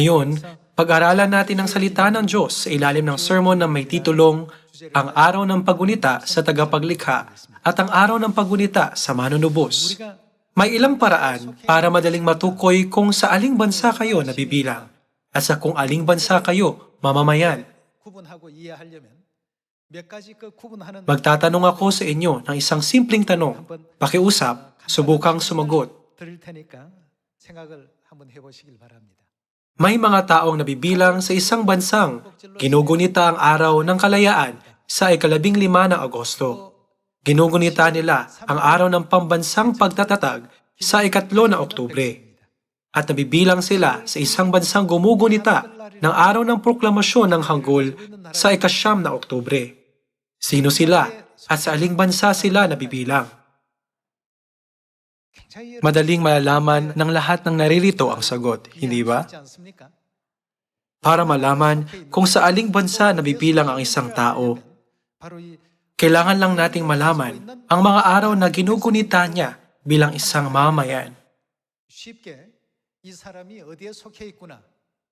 Ngayon, pag-aralan natin ang salita ng Diyos sa ilalim ng sermon na may titulong Ang Araw ng Pagunita sa Tagapaglikha at Ang Araw ng Pagunita sa Manunubos. May ilang paraan para madaling matukoy kung sa aling bansa kayo nabibilang at sa kung aling bansa kayo mamamayan. Magtatanong ako sa inyo ng isang simpleng tanong. Pakiusap, subukang sumagot. May mga taong nabibilang sa isang bansang ginugunita ang araw ng kalayaan sa ikalabing lima ng Agosto. Ginugunita nila ang araw ng pambansang pagtatatag sa ikatlo na Oktubre. At nabibilang sila sa isang bansang gumugunita ng araw ng proklamasyon ng Hanggul sa ikasyam na Oktubre. Sino sila at sa aling bansa sila nabibilang? Madaling malalaman ng lahat ng naririto ang sagot, hindi ba? Para malaman kung sa aling bansa nabibilang ang isang tao, kailangan lang nating malaman ang mga araw na ginugunita niya bilang isang mamayan.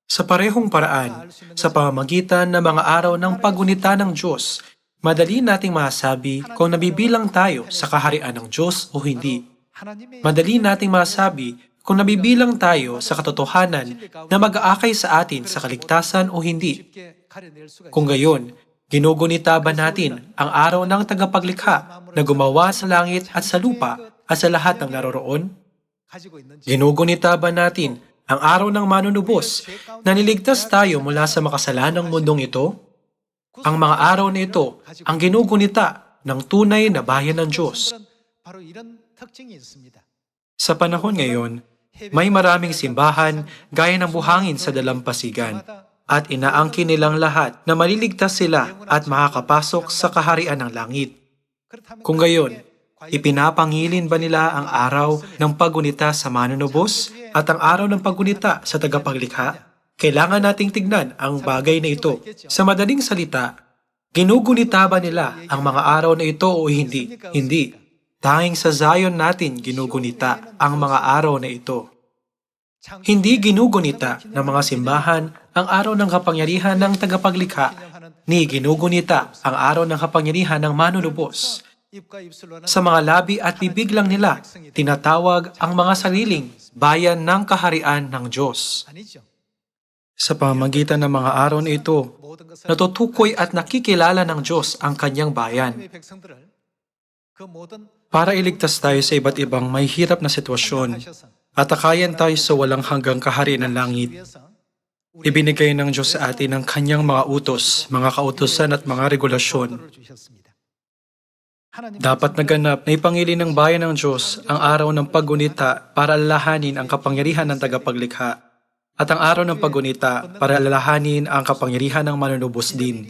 Sa parehong paraan, sa pamamagitan ng mga araw ng pagunita ng Diyos, madali nating masabi kung nabibilang tayo sa kaharian ng Diyos o hindi. Madali nating masabi kung nabibilang tayo sa katotohanan na mag-aakay sa atin sa kaligtasan o hindi. Kung gayon, ginugunita ba natin ang araw ng tagapaglikha na gumawa sa langit at sa lupa at sa lahat ng naroroon? Ginugunita ba natin ang araw ng manunubos na niligtas tayo mula sa makasalanang mundong ito? Ang mga araw na ito ang ginugunita ng tunay na bayan ng Diyos. Sa panahon ngayon, may maraming simbahan gaya ng buhangin sa dalampasigan at inaangkin nilang lahat na maliligtas sila at makakapasok sa kaharian ng langit. Kung gayon, ipinapangilin ba nila ang araw ng pagunita sa manunubos at ang araw ng pagunita sa tagapaglikha? Kailangan nating tignan ang bagay na ito. Sa madaling salita, ginugunita ba nila ang mga araw na ito o hindi? Hindi. Tanging sa Zion natin ginugunita ang mga araw na ito. Hindi ginugunita ng mga simbahan ang araw ng kapangyarihan ng tagapaglikha, ni ginugunita ang araw ng kapangyarihan ng manunubos. Sa mga labi at bibig lang nila, tinatawag ang mga sariling bayan ng kaharian ng Diyos. Sa pamagitan ng mga araw na ito, natutukoy at nakikilala ng Diyos ang kanyang bayan para iligtas tayo sa iba't ibang may hirap na sitwasyon at akayan tayo sa walang hanggang kahari ng langit. Ibinigay ng Diyos sa atin ang kanyang mga utos, mga kautosan at mga regulasyon. Dapat naganap na ipangili ng bayan ng Diyos ang araw ng paggunita para alalahanin ang kapangyarihan ng tagapaglikha at ang araw ng paggunita para alalahanin ang kapangyarihan ng manunubos din.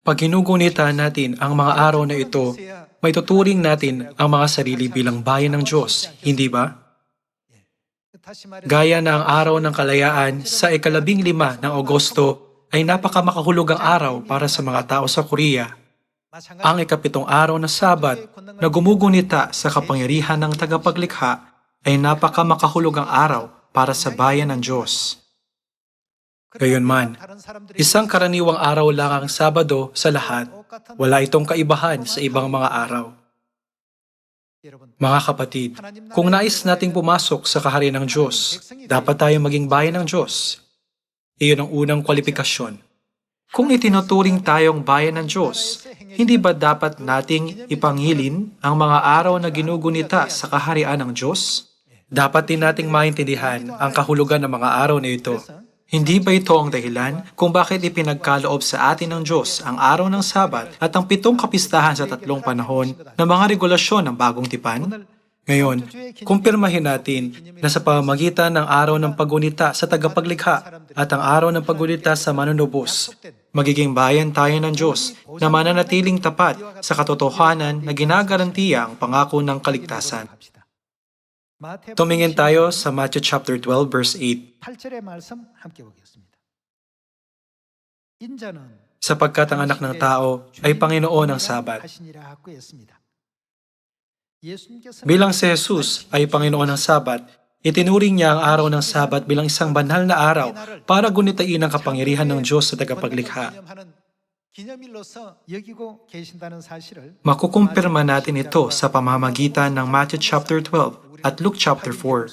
Pag ginugunita natin ang mga araw na ito, may tuturing natin ang mga sarili bilang bayan ng Diyos, hindi ba? Gaya na ang araw ng kalayaan sa ikalabing lima ng Agosto ay napakamakahulugang araw para sa mga tao sa Korea. Ang ikapitong araw na Sabat na gumugunita sa kapangyarihan ng tagapaglikha ay napakamakahulugang araw para sa bayan ng Diyos. Gayunman, isang karaniwang araw lang ang Sabado sa lahat. Wala itong kaibahan sa ibang mga araw. Mga kapatid, kung nais nating pumasok sa kahari ng Diyos, dapat tayong maging bayan ng Diyos. Iyon ang unang kwalifikasyon. Kung itinuturing tayong bayan ng Diyos, hindi ba dapat nating ipangilin ang mga araw na ginugunita sa kaharian ng Diyos? Dapat din nating maintindihan ang kahulugan ng mga araw na ito hindi ba ito ang dahilan kung bakit ipinagkaloob sa atin ng Diyos ang araw ng Sabat at ang pitong kapistahan sa tatlong panahon ng mga regulasyon ng bagong tipan? Ngayon, kumpirmahin natin na sa pamamagitan ng araw ng pagunita sa tagapaglikha at ang araw ng pagunita sa manunubos, magiging bayan tayo ng Diyos na mananatiling tapat sa katotohanan na ginagarantiya ang pangako ng kaligtasan. Tumingin tayo sa Matthew chapter 12 verse 8. Sapagkat ang anak ng tao ay Panginoon ng Sabat. Bilang si Jesus ay Panginoon ng Sabat, itinuring niya ang araw ng Sabat bilang isang banal na araw para gunitain ang kapangyarihan ng Diyos sa tagapaglikha. Makukumpirma natin ito sa pamamagitan ng Matthew chapter 12 at Luke chapter 4.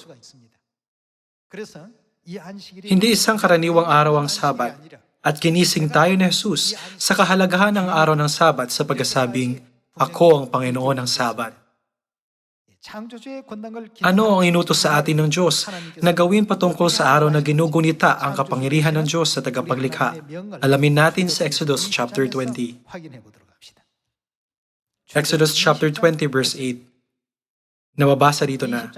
Hindi isang karaniwang araw ang Sabat at ginising tayo ni Jesus sa kahalagahan ng araw ng Sabat sa pagkasabing, Ako ang Panginoon ng Sabat. Ano ang inutos sa atin ng Diyos na gawin patungkol sa araw na ginugunita ang kapangyarihan ng Diyos sa tagapaglikha? Alamin natin sa Exodus chapter 20. Exodus chapter 20 verse 8 Nababasa dito na,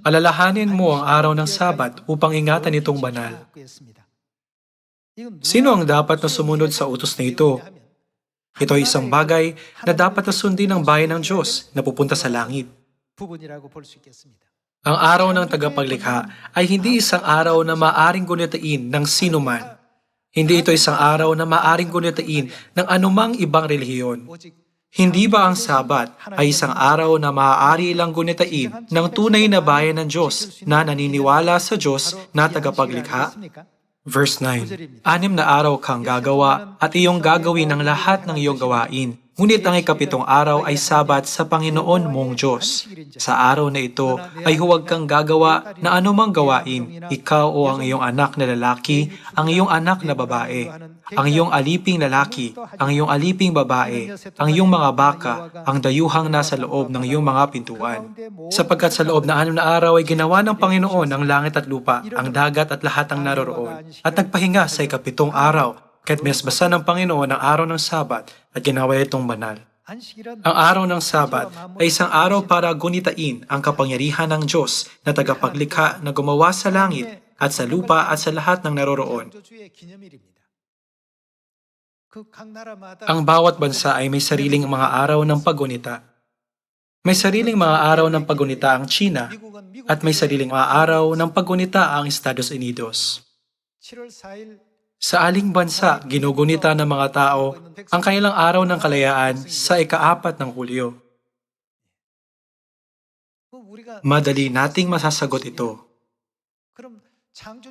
Alalahanin mo ang araw ng Sabat upang ingatan itong banal. Sino ang dapat na sumunod sa utos na ito? Ito ay isang bagay na dapat na sundin ng bayan ng Diyos na pupunta sa langit. Ang araw ng tagapaglikha ay hindi isang araw na maaring gunitain ng sinuman. Hindi ito isang araw na maaring gunitain ng anumang ibang relihiyon. Hindi ba ang Sabat ay isang araw na maaari lang gunitain ng tunay na bayan ng Diyos na naniniwala sa Diyos na tagapaglikha? Verse 9, Anim na araw kang gagawa at iyong gagawin ang lahat ng iyong gawain. Ngunit ang ikapitong araw ay sabat sa Panginoon mong Diyos. Sa araw na ito ay huwag kang gagawa na anumang gawain, ikaw o ang iyong anak na lalaki, ang iyong anak na babae, ang iyong aliping lalaki, ang iyong aliping babae, ang iyong mga baka, ang dayuhang nasa loob ng iyong mga pintuan. Sapagkat sa loob na anim na araw ay ginawa ng Panginoon ang langit at lupa, ang dagat at lahat ng naroroon, at nagpahinga sa ikapitong araw, Kaya't binasbasan ng Panginoon ang araw ng Sabat at ginawa itong banal. Ang araw ng Sabat ay isang araw para gunitain ang kapangyarihan ng Diyos na tagapaglikha na gumawa sa langit at sa lupa at sa lahat ng naroroon. Ang bawat bansa ay may sariling mga araw ng paggunita. May sariling mga araw ng paggunita ang China at may sariling mga araw ng paggunita ang Estados Unidos. Sa aling bansa, ginugunita ng mga tao ang kanilang araw ng kalayaan sa ikaapat ng Hulyo. Madali nating masasagot ito.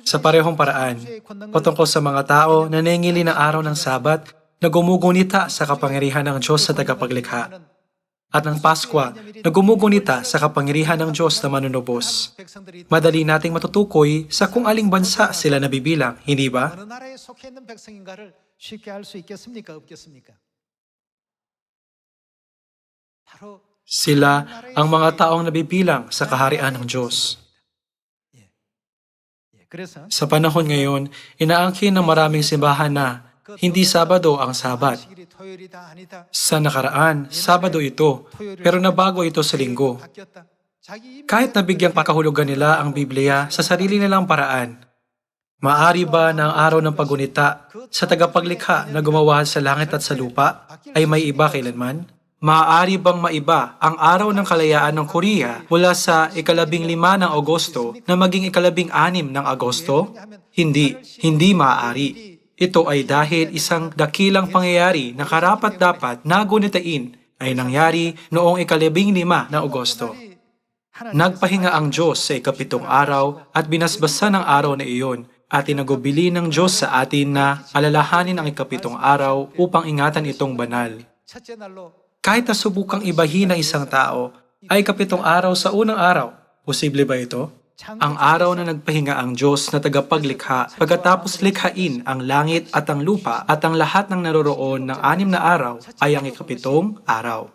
Sa parehong paraan, patungkol sa mga tao na nangingili ng araw ng Sabat na gumugunita sa kapangyarihan ng Diyos sa tagapaglikha at ng Paskwa na gumugunita sa kapangyarihan ng Diyos na manunubos. Madali nating matutukoy sa kung aling bansa sila nabibilang, hindi ba? Sila ang mga taong nabibilang sa kaharian ng Diyos. Sa panahon ngayon, inaangkin ng maraming simbahan na hindi Sabado ang Sabat. Sa nakaraan, Sabado ito, pero nabago ito sa linggo. Kahit nabigyang pakahulugan nila ang Biblia sa sarili nilang paraan, maari ba na ang araw ng pagunita sa tagapaglikha na gumawa sa langit at sa lupa ay may iba kailanman? Maaari bang maiba ang araw ng kalayaan ng Korea mula sa ikalabing lima ng Agosto na maging ikalabing anim ng Agosto? Hindi, hindi maaari. Ito ay dahil isang dakilang pangyayari na karapat-dapat na gunitain ay nangyari noong ikalabing lima na Agosto. Nagpahinga ang Diyos sa ikapitong araw at binasbasan ang araw na iyon at tinagubili ng Diyos sa atin na alalahanin ang ikapitong araw upang ingatan itong banal. Kahit nasubukang ibahin ng isang tao, ay kapitong araw sa unang araw, posible ba ito? ang araw na nagpahinga ang Diyos na tagapaglikha pagkatapos likhain ang langit at ang lupa at ang lahat ng naroroon ng anim na araw ay ang ikapitong araw.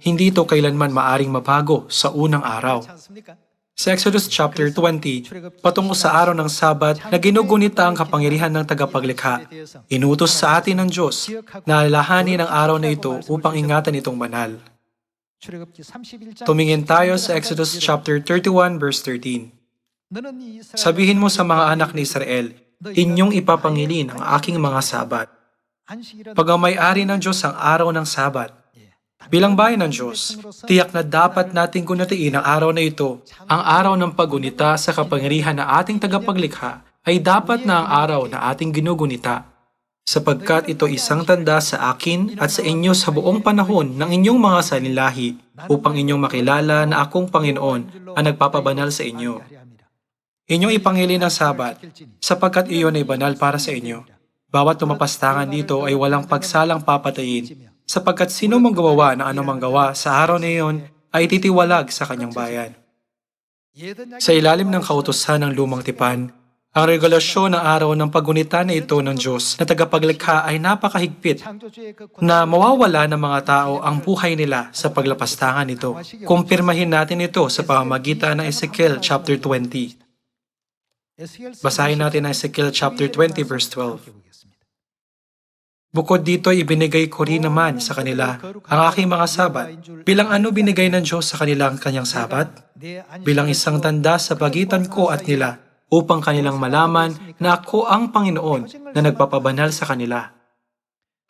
Hindi ito kailanman maaring mabago sa unang araw. Sa Exodus chapter 20, patungo sa araw ng Sabat na ginugunita ang kapangyarihan ng tagapaglikha, inutos sa atin ng Diyos na alahanin ang araw na ito upang ingatan itong banal. Tumingin tayo sa Exodus chapter 31 verse 13. Sabihin mo sa mga anak ni Israel, inyong ipapangilin ang aking mga sabat. Pagmamayari ng Diyos ang araw ng sabat. Bilang bayan ng Diyos, tiyak na dapat nating gunatiin ang araw na ito. Ang araw ng paggunita sa kapangyarihan na ating tagapaglikha ay dapat na ang araw na ating ginugunita sapagkat ito isang tanda sa akin at sa inyo sa buong panahon ng inyong mga sanilahi upang inyong makilala na akong Panginoon ang nagpapabanal sa inyo. Inyong ipangili ng sabat, sapagkat iyon ay banal para sa inyo. Bawat tumapastangan dito ay walang pagsalang papatayin, sapagkat sino mang gumawa ng anumang gawa sa araw na iyon ay titiwalag sa kanyang bayan. Sa ilalim ng kautosan ng lumang tipan, ang regulasyon ng araw ng pagunita na ito ng Diyos na tagapaglikha ay napakahigpit na mawawala ng mga tao ang buhay nila sa paglapastangan nito. Kumpirmahin natin ito sa pamamagitan ng Ezekiel chapter 20. Basahin natin ang Ezekiel chapter 20 verse 12. Bukod dito, ibinigay ko rin naman sa kanila ang aking mga sabat. Bilang ano binigay ng Diyos sa kanila ang kanyang sabat? Bilang isang tanda sa pagitan ko at nila upang kanilang malaman na ako ang Panginoon na nagpapabanal sa kanila.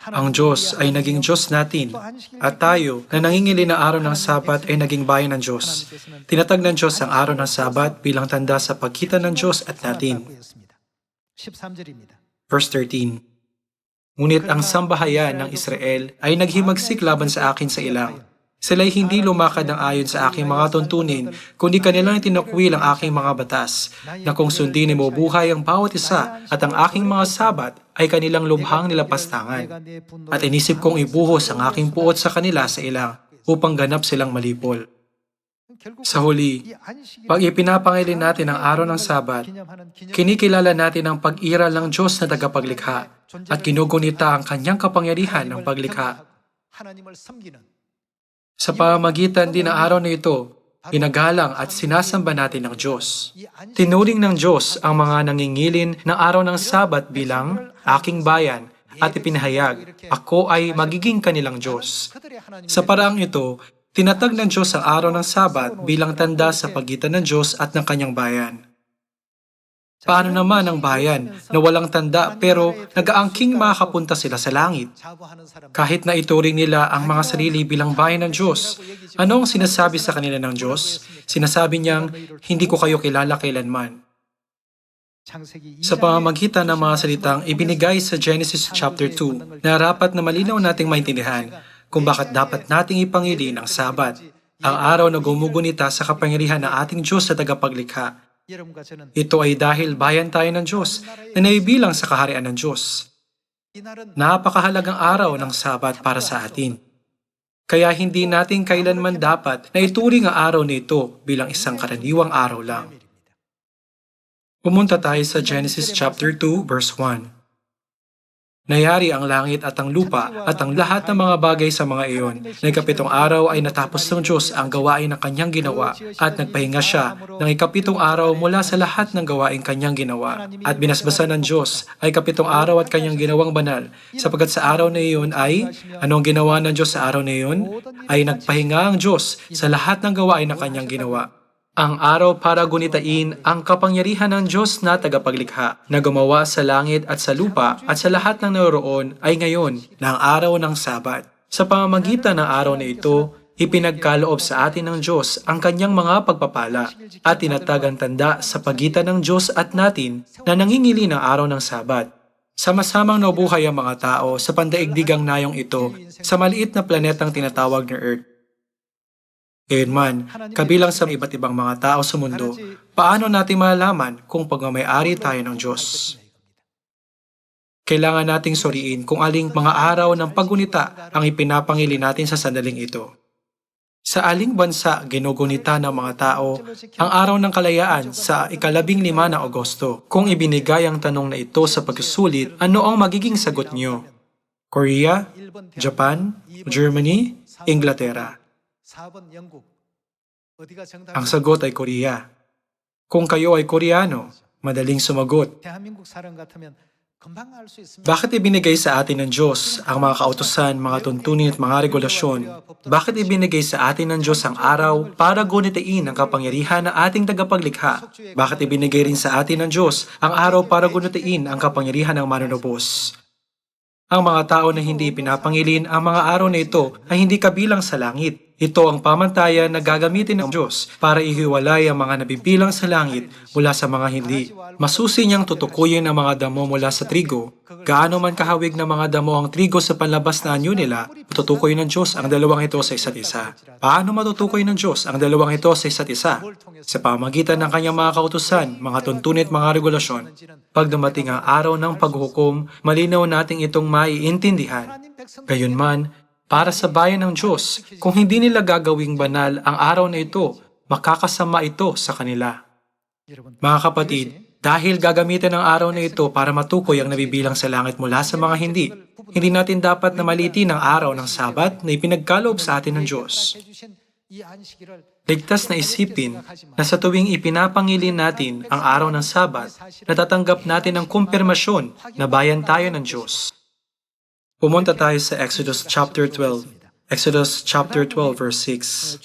Ang Diyos ay naging Diyos natin at tayo na nangingili na araw ng Sabat ay naging bayan ng Diyos. Tinatag ng Diyos ang araw ng Sabat bilang tanda sa pagkita ng Diyos at natin. Verse 13 Ngunit ang sambahayan ng Israel ay naghimagsik laban sa akin sa ilang Sila'y hindi lumakad ng ayon sa aking mga tuntunin, kundi kanilang tinakwil ang aking mga batas, na kung sundin mo buhay ang bawat isa at ang aking mga sabat ay kanilang lubhang nilapastangan. At inisip kong ibuhos ang aking puot sa kanila sa ilang, upang ganap silang malipol. Sa huli, pag ipinapangilin natin ang araw ng Sabat, kinikilala natin ang pag-iral ng Diyos na tagapaglikha at ginugunita ang kanyang kapangyarihan ng paglikha. Sa pamagitan din ng araw na ito, ginagalang at sinasamba natin ng Diyos. Tinuring ng Diyos ang mga nangingilin ng araw ng Sabat bilang aking bayan at ipinahayag, ako ay magiging kanilang Diyos. Sa paraang ito, tinatag ng Diyos sa araw ng Sabat bilang tanda sa pagitan ng Diyos at ng kanyang bayan. Paano naman ang bayan na walang tanda pero nagaangking makapunta sila sa langit? Kahit na ituring nila ang mga sarili bilang bayan ng Diyos, anong sinasabi sa kanila ng Diyos? Sinasabi niyang, hindi ko kayo kilala kailanman. Sa pamamagitan ng mga salitang ibinigay sa Genesis chapter 2, na na malinaw nating maintindihan kung bakit dapat nating ipangili ng Sabat, ang araw na gumugunita sa kapangyarihan ng ating Diyos sa tagapaglikha. Ito ay dahil bayan tayo ng Diyos na naibilang sa kaharian ng Diyos. Napakahalagang araw ng Sabat para sa atin. Kaya hindi natin kailanman dapat na ituring ang araw na ito bilang isang karaniwang araw lang. Pumunta tayo sa Genesis chapter 2 verse 1. Nayari ang langit at ang lupa at ang lahat ng mga bagay sa mga iyon. Na ikapitong araw ay natapos ng Diyos ang gawain ng kanyang ginawa at nagpahinga siya ng ikapitong araw mula sa lahat ng gawain kanyang ginawa. At binasbasan ng Diyos ay ikapitong araw at kanyang ginawang banal sapagkat sa araw na iyon ay anong ginawa ng Diyos sa araw na iyon ay nagpahinga ang Diyos sa lahat ng gawain ng kanyang ginawa. Ang araw para gunitain ang kapangyarihan ng Diyos na tagapaglikha na gumawa sa langit at sa lupa at sa lahat ng naroroon ay ngayon ang araw ng Sabat. Sa pamamagitan ng araw na ito, ipinagkaloob sa atin ng Diyos ang kanyang mga pagpapala at tinatag ang tanda sa pagitan ng Diyos at natin na nangingili ng araw ng Sabat. Sama-samang nabuhay ang mga tao sa pandaigdigang nayong ito sa maliit na planetang tinatawag na Earth. Gayunman, kabilang sa iba't ibang mga tao sa mundo, paano natin malalaman kung pagmamayari tayo ng Diyos? Kailangan nating suriin kung aling mga araw ng paggunita ang ipinapangili natin sa sandaling ito. Sa aling bansa ginugunita ng mga tao ang araw ng kalayaan sa ikalabing lima na Agosto? Kung ibinigay ang tanong na ito sa pagsusulit, ano ang magiging sagot niyo? Korea, Japan, Germany, Inglaterra. 4번 영국. 어디가 정답? 정답이... Ang sagot ay Korea. Kung kayo ay Koreano, madaling sumagot. Bakit ibinigay sa atin ng Diyos ang mga kautosan, mga tuntunin at mga regulasyon? Bakit ibinigay sa atin ng Diyos ang araw para gunitain ang kapangyarihan ng ating tagapaglikha? Bakit ibinigay rin sa atin ng Diyos ang araw para gunitain ang kapangyarihan ng manunubos? Ang mga tao na hindi pinapangilin ang mga araw na ito ay hindi kabilang sa langit. Ito ang pamantayan na gagamitin ng Diyos para ihiwalay ang mga nabibilang sa langit mula sa mga hindi. Masusi niyang tutukuyin ang mga damo mula sa trigo. Gaano man kahawig ng mga damo ang trigo sa panlabas na anyo nila, matutukoy ng Diyos ang dalawang ito sa isa't isa. Paano matutukoy ng Diyos ang dalawang ito sa isa't isa? Sa pamagitan ng kanyang mga kautusan, mga tuntunit, mga regulasyon. Pag dumating ang araw ng paghukom, malinaw nating itong maiintindihan. Gayunman, para sa bayan ng Diyos, kung hindi nila gagawing banal ang araw na ito, makakasama ito sa kanila. Mga kapatid, dahil gagamitin ang araw na ito para matukoy ang nabibilang sa langit mula sa mga hindi, hindi natin dapat na malitin ang araw ng Sabat na ipinagkaloob sa atin ng Diyos. Ligtas na isipin na sa tuwing ipinapangilin natin ang araw ng Sabat, natatanggap natin ang kumpirmasyon na bayan tayo ng Diyos. Pumunta tayo sa Exodus chapter 12. Exodus chapter 12 verse 6.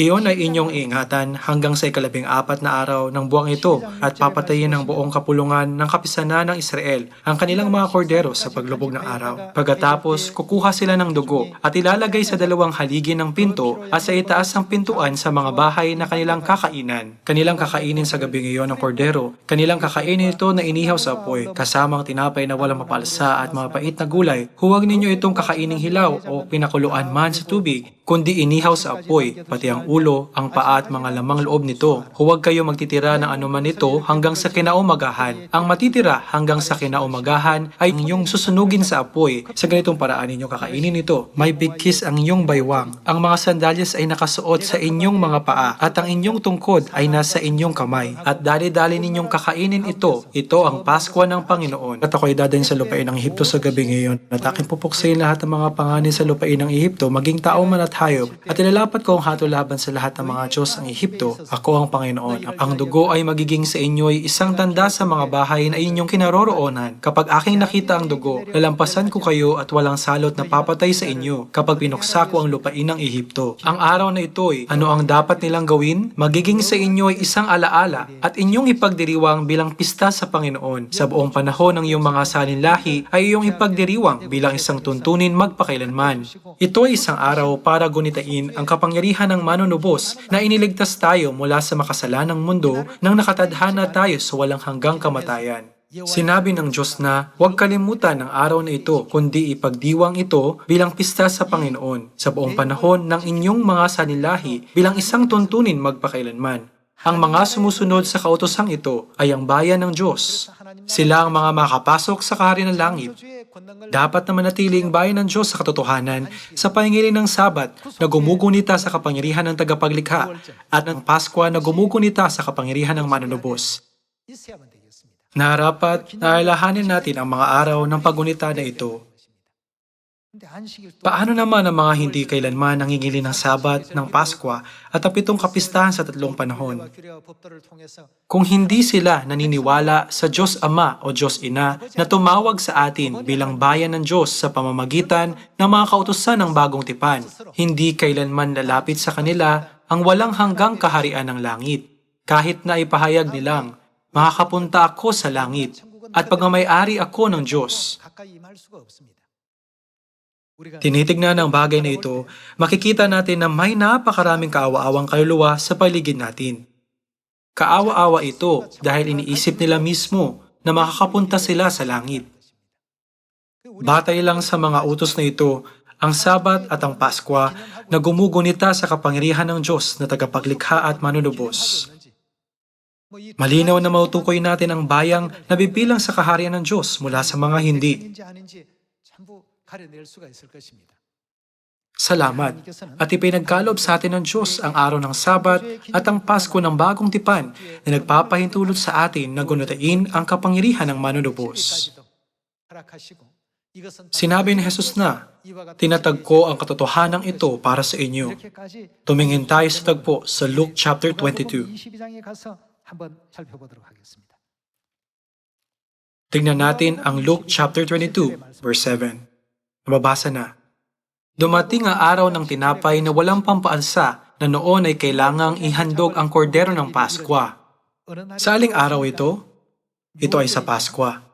Iyon ay inyong iingatan hanggang sa ikalabing apat na araw ng buwang ito at papatayin ng buong kapulungan ng kapisanan ng Israel ang kanilang mga kordero sa paglubog ng araw. Pagkatapos, kukuha sila ng dugo at ilalagay sa dalawang haligi ng pinto at sa itaas ng pintuan sa mga bahay na kanilang kakainan. Kanilang kakainin sa gabing iyon ng kordero. Kanilang kakainin ito na inihaw sa apoy, kasamang tinapay na walang mapalsa at mga pait na gulay. Huwag ninyo itong kakaining hilaw o pinakuluan man sa tubig, kundi inihaw sa apoy, pati ang ulo, ang paa at mga lamang loob nito. Huwag kayo magtitira ng anuman nito hanggang sa kinaumagahan. Ang matitira hanggang sa kinaumagahan ay inyong susunugin sa apoy. Sa ganitong paraan ninyo kakainin ito. May bigkis ang inyong baywang. Ang mga sandalyas ay nakasuot sa inyong mga paa at ang inyong tungkod ay nasa inyong kamay. At dali-dali ninyong kakainin ito. Ito ang Paskwa ng Panginoon. At ako'y dadayin sa lupain ng Ehipto sa gabi ngayon. At aking pupuksayin lahat ng mga panganin sa lupain ng Ehipto, maging tao man at hayop. At ilalapat ko ang hato laban sa lahat ng mga Diyos ng Ehipto. Ako ang Panginoon. Ang dugo ay magiging sa inyo ay isang tanda sa mga bahay na inyong kinaroroonan. Kapag aking nakita ang dugo, lalampasan ko kayo at walang salot na papatay sa inyo kapag pinuksa ko ang lupain ng Ehipto. Ang araw na ito ay ano ang dapat nilang gawin? Magiging sa inyo ay isang alaala at inyong ipagdiriwang bilang pista sa Panginoon. Sa buong panahon ng iyong mga salinlahi ay iyong ipagdiriwang bilang isang tuntunin magpakailanman. Ito ay isang araw para gunitain ang kapangyarihan ng manunubos na iniligtas tayo mula sa makasalanang mundo nang nakatadhana tayo sa walang hanggang kamatayan. Sinabi ng Diyos na huwag kalimutan ang araw na ito, kundi ipagdiwang ito bilang pista sa Panginoon sa buong panahon ng inyong mga sanilahi bilang isang tuntunin magpakailanman. Ang mga sumusunod sa kautosang ito ay ang bayan ng Diyos. Sila ang mga makapasok sa kahari ng langit. Dapat na manatiling bayan ng Diyos sa katotohanan sa pahingilin ng Sabat na gumugunita sa kapangyarihan ng tagapaglikha at ng Paskwa na gumugunita sa kapangyarihan ng manunubos. Narapat na alahanin natin ang mga araw ng pagunita na ito. Paano naman ang mga hindi kailanman nangingili ng Sabat, ng Paskwa at ang pitong kapistahan sa tatlong panahon? Kung hindi sila naniniwala sa Diyos Ama o Diyos Ina na tumawag sa atin bilang bayan ng Diyos sa pamamagitan ng mga kautusan ng bagong tipan, hindi kailanman lalapit sa kanila ang walang hanggang kaharian ng langit. Kahit na ipahayag nilang, makakapunta ako sa langit at pagmamayari ako ng Diyos. Tinitignan ang bagay na ito, makikita natin na may napakaraming kaawa-awang kaluluwa sa paligid natin. Kaawa-awa ito dahil iniisip nila mismo na makakapunta sila sa langit. Batay lang sa mga utos na ito, ang Sabat at ang Paskwa na gumugunita sa kapangyarihan ng Diyos na tagapaglikha at manunubos. Malinaw na mautukoy natin ang bayang nabibilang sa kaharian ng Diyos mula sa mga hindi. Salamat at ipinagkalob sa atin ng Diyos ang araw ng Sabat at ang Pasko ng bagong tipan na nagpapahintulot sa atin na gunutain ang kapangyarihan ng manunubos. Sinabi ni Jesus na, Tinatag ko ang katotohanan ito para sa inyo. Tumingin tayo sa tagpo sa Luke chapter 22. Tingnan natin ang Luke chapter 22, verse 7. Nababasa na. Dumating ang araw ng tinapay na walang pampaansa na noon ay kailangang ihandog ang kordero ng Paskwa. Sa aling araw ito? Ito ay sa Paskwa.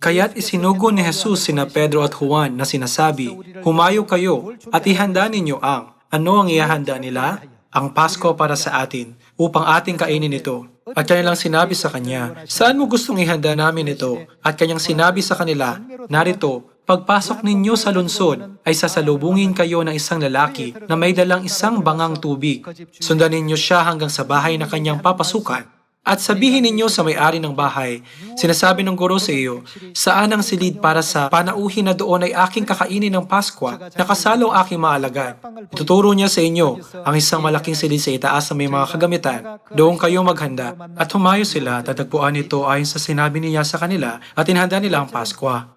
Kaya't isinugo ni Jesus sina Pedro at Juan na sinasabi, Humayo kayo at ihanda ninyo ang ano ang ihahanda nila? Ang Pasko para sa atin, upang ating kainin ito. At kanilang sinabi sa kanya, Saan mo gustong ihanda namin ito? At kanyang sinabi sa kanila, Narito, pagpasok ninyo sa lungsod, ay sasalubungin kayo ng isang lalaki na may dalang isang bangang tubig. Sundan ninyo siya hanggang sa bahay na kanyang papasukan. At sabihin ninyo sa may-ari ng bahay, sinasabi ng guro sa iyo, saan ang silid para sa panauhin na doon ay aking kakainin ng Paskwa, nakasalo ang aking maalagad. Ituturo niya sa inyo ang isang malaking silid sa itaas na may mga kagamitan. Doon kayo maghanda at humayo sila at tatagpuan ito ayon sa sinabi niya sa kanila at inhanda nila ang Paskwa.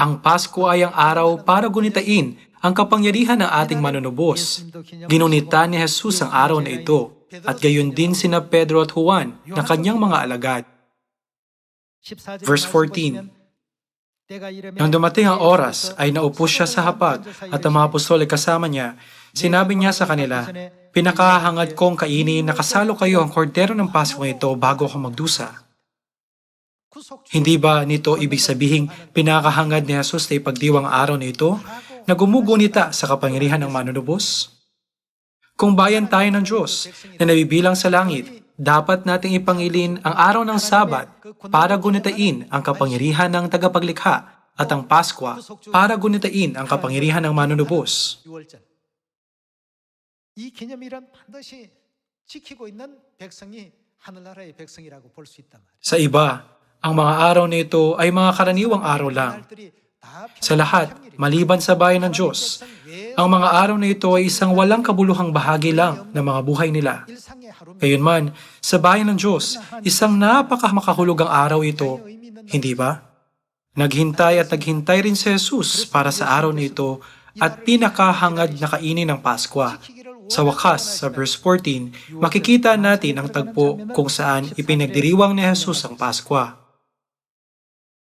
Ang Pasko ay ang araw para gunitain ang kapangyarihan ng ating manunubos. Ginunita ni Jesus ang araw na ito at gayon din sina Pedro at Juan na kanyang mga alagad. Verse 14 Nang dumating ang oras, ay naupo siya sa hapag at ang mga apostol ay kasama niya. Sinabi niya sa kanila, Pinakahangad kong kainin na kasalo kayo ang kordero ng Pasko ito bago ako magdusa. Hindi ba nito ibig sabihin pinakahangad ni Jesus na ipagdiwang ang araw na ito na gumugunita sa kapangyarihan ng manunubos? Kung bayan tayo ng Diyos na nabibilang sa langit, dapat nating ipangilin ang araw ng Sabat para gunitain ang kapangyarihan ng tagapaglikha at ang Paskwa para gunitain ang kapangyarihan ng manunubos. 6월절. 이 개념이란 반드시 지키고 있는 백성이 하늘나라의 백성이라고 볼 수 있단 말이에요. Sa iba, ang mga araw na ito ay mga karaniwang araw lang. 날들이 다 Sa lahat, maliban sa bayan ng Diyos, ang mga araw na ito ay isang walang kabuluhang bahagi lang ng mga buhay nila. Gayunman, sa bayan ng Diyos, isang napakamakahulugang araw ito, hindi ba? Naghintay at naghintay rin si Jesus para sa araw na ito at pinakahangad na kainin ng Pasko. Sa wakas, sa verse 14, makikita natin ang tagpo kung saan ipinagdiriwang ni Jesus ang Pasko.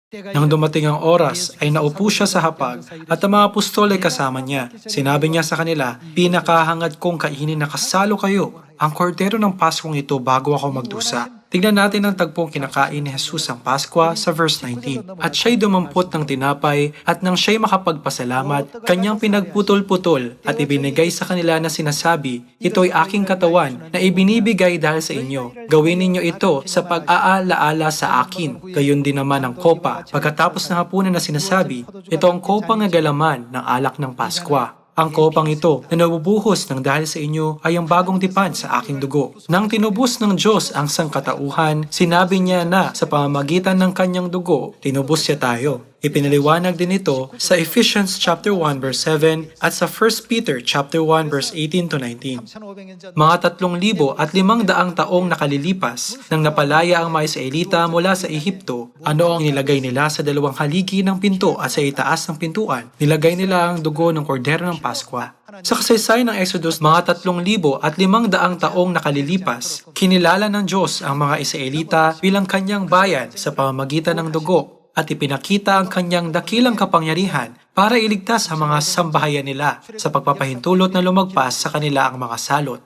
Nang dumating ang oras, ay naupo siya sa hapag at ang mga apostol ay kasama niya. Sinabi niya sa kanila, Pinakahangad kong kainin na kasalo kayo ang kordero ng Paskong ito bago ako magdusa. Tignan natin ang tagpong kinakain ni Jesus ang Paskwa sa verse 19. At siya'y dumampot ng tinapay at nang siya'y makapagpasalamat, kanyang pinagputol-putol at ibinigay sa kanila na sinasabi, Ito'y aking katawan na ibinibigay dahil sa inyo. Gawin ninyo ito sa pag-aalaala sa akin. Gayon din naman ang kopa. Pagkatapos ng hapunan na sinasabi, ito ang kopang nagalaman ng alak ng Paskwa. Ang kopang ito na nabubuhos ng dahil sa inyo ay ang bagong tipan sa aking dugo. Nang tinubos ng Diyos ang sangkatauhan, sinabi niya na sa pamamagitan ng kanyang dugo, tinubos siya tayo. Ipinaliwanag din ito sa Ephesians chapter 1 verse 7 at sa 1 Peter chapter 1 verse 18 to 19. 3,500년 전 Mga tatlong libo at limang daang taong nakalilipas nang napalaya ang mga Israelita mula sa Ehipto, ano ang nilagay nila sa dalawang haligi ng pinto at sa itaas ng pintuan? Nilagay nila ang dugo ng kordero ng Paskwa. Sa kasaysayan ng Exodus, mga tatlong libo at limang daang taong nakalilipas, kinilala ng Diyos ang mga Israelita bilang kanyang bayan sa pamamagitan ng dugo at ipinakita ang kanyang dakilang kapangyarihan para iligtas ang mga sambahayan nila sa pagpapahintulot na lumagpas sa kanila ang mga salot.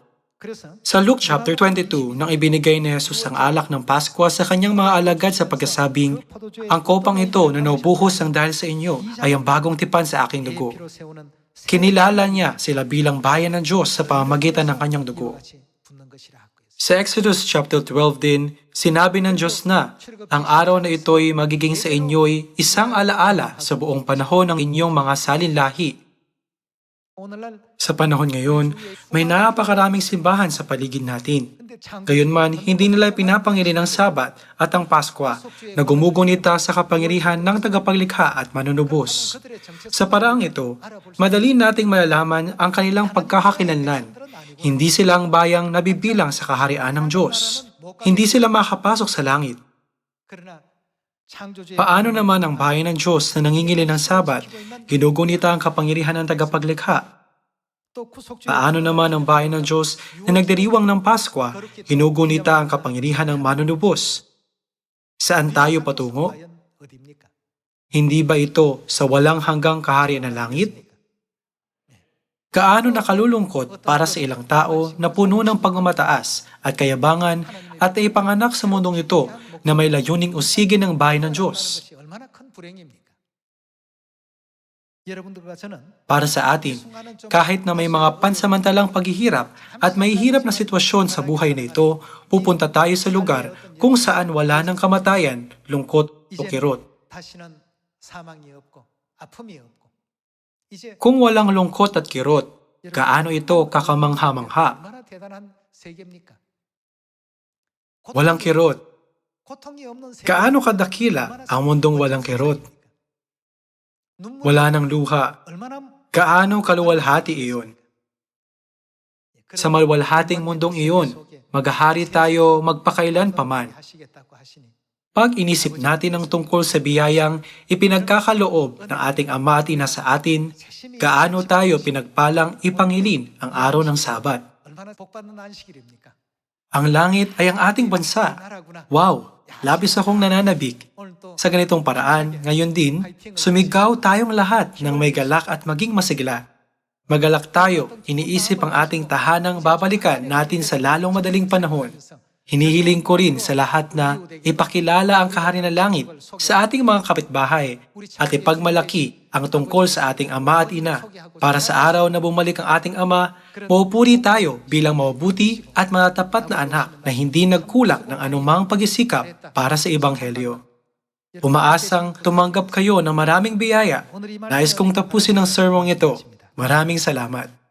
Sa Luke chapter 22, nang ibinigay ni Jesus ang alak ng Paskwa sa kanyang mga alagad sa pagkasabing, Ang kopang ito na naubuhos ang dahil sa inyo ay ang bagong tipan sa aking dugo. Kinilala niya sila bilang bayan ng Diyos sa pamamagitan ng kanyang dugo. Sa Exodus chapter 12 din, sinabi ng Diyos na, ang araw na ito'y magiging sa inyo'y isang alaala sa buong panahon ng inyong mga salinlahi. Sa panahon ngayon, may napakaraming simbahan sa paligid natin. Gayunman, hindi nila pinapangilin ang Sabat at ang Pasko na gumugunita sa kapangyarihan ng tagapaglikha at manunubos. Sa paraang ito, madali nating malalaman ang kanilang pagkakakilanlan hindi sila ang bayang nabibilang sa kaharian ng Diyos. Hindi sila makapasok sa langit. Paano naman ang bayan ng Diyos na nangingili ng Sabat, ginugunita ang kapangyarihan ng tagapaglikha, Paano naman ang bayan ng Diyos na nagdiriwang ng Pasko, hinugunita ang kapangyarihan ng manunubos? Saan tayo patungo? Hindi ba ito sa walang hanggang kaharian ng langit? Kaano nakalulungkot para sa ilang tao na puno ng pagmamataas at kayabangan at ay panganak sa mundong ito na may layuning usige ng bahay ng Diyos. Para sa atin, kahit na may mga pansamantalang paghihirap at may hirap na sitwasyon sa buhay na ito, pupunta tayo sa lugar kung saan wala ng kamatayan, lungkot o kirot. Kung walang lungkot at kirot, gaano ito kakamangha-mangha? Walang kirot. Gaano kadakila ang mundong walang kirot? Wala ng luha. Gaano kaluwalhati iyon? Sa malwalhating mundong iyon, maghahari tayo magpakailan paman. Pag inisip natin ang tungkol sa biyayang ipinagkakaloob ng ating Ama at Ina sa atin, gaano tayo pinagpalang ipangilin ang araw ng Sabat. Ang langit ay ang ating bansa. Wow! Labis akong nananabik. Sa ganitong paraan, ngayon din, sumigaw tayong lahat ng may galak at maging masigla. Magalak tayo, iniisip ang ating tahanang babalikan natin sa lalong madaling panahon. Hinihiling ko rin sa lahat na ipakilala ang kahari ng langit sa ating mga kapitbahay at ipagmalaki ang tungkol sa ating ama at ina. Para sa araw na bumalik ang ating ama, maupuri tayo bilang mabuti at matatapat na anak na hindi nagkulak ng anumang pagsisikap para sa Ebanghelyo. Umaasang tumanggap kayo ng maraming biyaya. Nais kong tapusin ang sermong ito. Maraming salamat.